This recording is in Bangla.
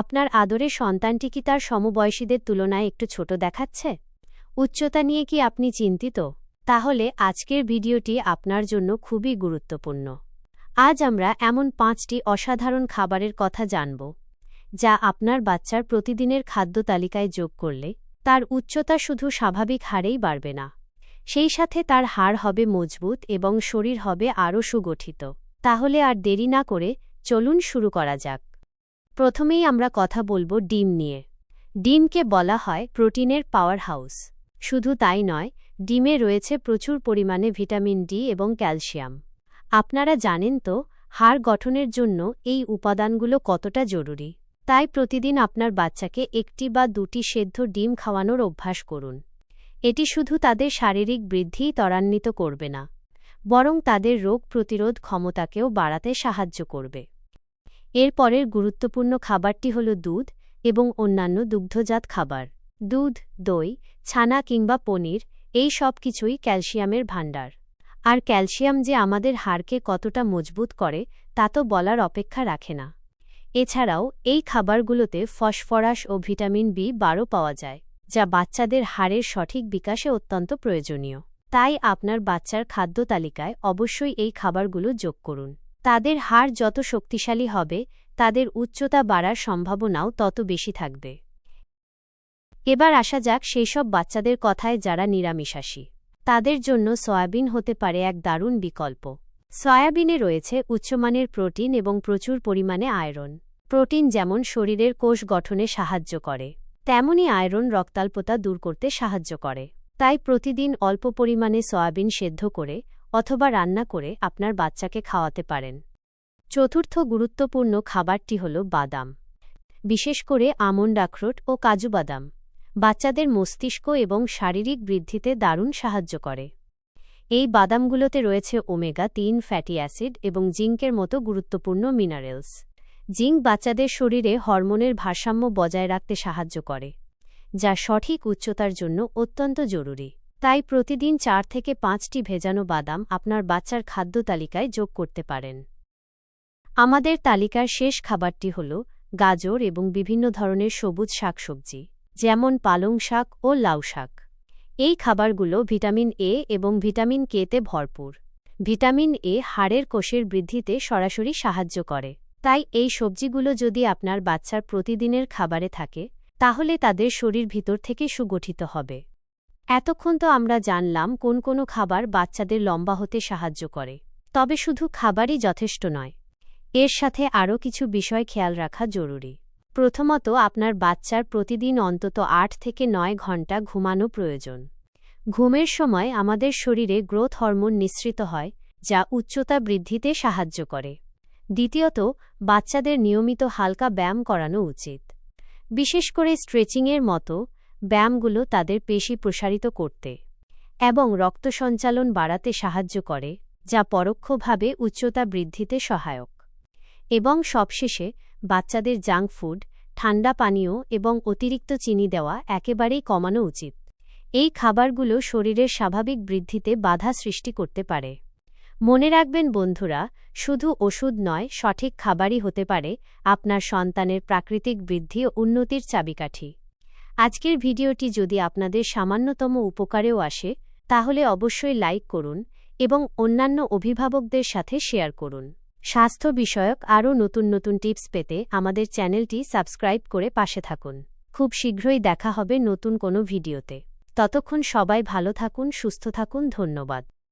আপনার আদরের সন্তানটি কি তার সমবয়সীদের তুলনায় একটু ছোট দেখাচ্ছে? উচ্চতা নিয়ে কি আপনি চিন্তিত? তাহলে আজকের ভিডিওটি আপনার জন্য খুবই গুরুত্বপূর্ণ। আজ আমরা এমন পাঁচটি অসাধারণ খাবারের কথা জানব, যা আপনার বাচ্চার প্রতিদিনের খাদ্য তালিকায় যোগ করলে তার উচ্চতা শুধু স্বাভাবিক হারেই বাড়বে না, সেই সাথে তার হাড় হবে মজবুত এবং শরীর হবে আরও সুগঠিত। তাহলে আর দেরি না করে চলুন শুরু করা যাক। প্রথমেই আমরা কথা বলব ডিম নিয়ে। ডিমকে বলা হয় প্রোটিনের পাওয়ার হাউস শুধু তাই নয়, ডিমে রয়েছে প্রচুর পরিমাণে ভিটামিন ডি এবং ক্যালসিয়াম। আপনারা জানেন তো, হাড় গঠনের জন্য এই উপাদানগুলো কতটা জরুরি। তাই প্রতিদিন আপনার বাচ্চাকে একটি বা দুটি সেদ্ধ ডিম খাওয়ানোর অভ্যাস করুন। এটি শুধু তাদের শারীরিক বৃদ্ধিই ত্বরান্বিত করবে না, বরং তাদের রোগ প্রতিরোধ ক্ষমতাকেও বাড়াতে সাহায্য করবে। এর পরের গুরুত্বপূর্ণ খাবারটি হল দুধ এবং অন্যান্য দুগ্ধজাত খাবার। দুধ, দই, ছানা কিংবা পনির, এই সব কিছুই ক্যালসিয়ামের ভাণ্ডার। আর ক্যালসিয়াম যে আমাদের হাড়কে কতটা মজবুত করে, তা তো বলার অপেক্ষা রাখে না। এছাড়াও, এই খাবারগুলোতে ফসফরাস ও ভিটামিন বি বারো পাওয়া যায়, যা বাচ্চাদের হাড়ের সঠিক বিকাশে অত্যন্ত প্রয়োজনীয়। তাই আপনার বাচ্চার খাদ্য তালিকায় অবশ্যই এই খাবারগুলো যোগ করুন। তাদের হাড় যত শক্তিশালী হবে, তাদের উচ্চতা বাড়ার সম্ভাবনাও তত বেশি থাকবে। এবার আসা যাক সেই সব বাচ্চাদের কথায় যারা নিরামিষাশী। তাদের জন্য সয়াবিন হতে পারে এক দারুণ বিকল্প। সয়াবিনে রয়েছে উচ্চমানের প্রোটিন এবং প্রচুর পরিমাণে আয়রন। প্রোটিন যেমন শরীরের কোষ গঠনে সাহায্য করে, তেমনি আয়রন রক্তাল্পতা দূর করতে সাহায্য করে। তাই প্রতিদিন অল্প পরিমাণে সয়াবিন সেদ্ধ করে অথবা রান্না করে আপনার বাচ্চাকে খাওয়াতে পারেন। চতুর্থ গুরুত্বপূর্ণ খাবারটি হল বাদাম। বিশেষ করে আমন্ড, আখরোট ও কাজু বাদাম। বাচ্চাদের মস্তিষ্ক এবং শারীরিক বৃদ্ধিতে দারুণ সাহায্য করে। এই বাদামগুলোতে রয়েছে ওমেগা তিন ফ্যাটি অ্যাসিড এবং জিঙ্কের মতো গুরুত্বপূর্ণ মিনারেলস। জিঙ্ক বাচ্চাদের শরীরে হরমোনের ভারসাম্য বজায় রাখতে সাহায্য করে, যা সঠিক উচ্চতার জন্য অত্যন্ত জরুরি। তাই প্রতিদিন চার থেকে পাঁচটি ভেজানো বাদাম আপনার বাচ্চার খাদ্য তালিকায় যোগ করতে পারেন। আমাদের তালিকার শেষ খাবারটি হল গাজর এবং বিভিন্ন ধরনের সবুজ শাকসবজি, যেমন পালং শাক ও লাউ শাক। এই খাবারগুলো ভিটামিন এ এবং ভিটামিন কেতে ভরপুর। ভিটামিন এ হাড়ের কোষের বৃদ্ধিতে সরাসরি সাহায্য করে। তাই এই সবজিগুলো যদি আপনার বাচ্চার প্রতিদিনের খাবারে থাকে, তাহলে তাদের শরীর ভিতর থেকে সুগঠিত হবে। এতক্ষণ তো আমরা জানলাম কোন কোন খাবার বাচ্চাদের লম্বা হতে সাহায্য করে, তবে শুধু খাবারই যথেষ্ট নয়। এর সাথে আরও কিছু বিষয় খেয়াল রাখা জরুরি। প্রথমত, আপনার বাচ্চার প্রতিদিন অন্তত আট থেকে নয় ঘণ্টা ঘুমানো প্রয়োজন। ঘুমের সময় আমাদের শরীরে গ্রোথ হরমোন নিঃসৃত হয়, যা উচ্চতা বৃদ্ধিতে সাহায্য করে। দ্বিতীয়ত, বাচ্চাদের নিয়মিত হালকা ব্যায়াম করানো উচিত। বিশেষ করে স্ট্রেচিংয়ের মতো ব্যায়ামগুলো তাদের পেশি প্রসারিত করতে এবং রক্ত সঞ্চালন বাড়াতে সাহায্য করে, যা পরোক্ষভাবে উচ্চতা বৃদ্ধিতে সহায়ক। এবং সবশেষে, বাচ্চাদের জাঙ্ক ফুড, ঠান্ডা পানীয় এবং অতিরিক্ত চিনি দেওয়া একেবারেই কমানো উচিত। এই খাবারগুলো শরীরের স্বাভাবিক বৃদ্ধিতে বাধা সৃষ্টি করতে পারে। মনে রাখবেন বন্ধুরা, শুধু ওষুধ নয়, সঠিক খাবারই হতে পারে আপনার সন্তানের প্রাকৃতিক বৃদ্ধি ও উন্নতির চাবিকাঠি। আজকের ভিডিওটি যদি আপনাদের সামান্যতম উপকারেও আসে, তাহলে অবশ্যই লাইক করুন এবং অন্যান্য অভিভাবকদের সাথে শেয়ার করুন। স্বাস্থ্য বিষয়ক আরও নতুন নতুন টিপস পেতে আমাদের চ্যানেলটি সাবস্ক্রাইব করে পাশে থাকুন। খুব শীঘ্রই দেখা হবে নতুন কোনো ভিডিওতে। ততক্ষণ সবাই ভালো থাকুন, সুস্থ থাকুন, ধন্যবাদ।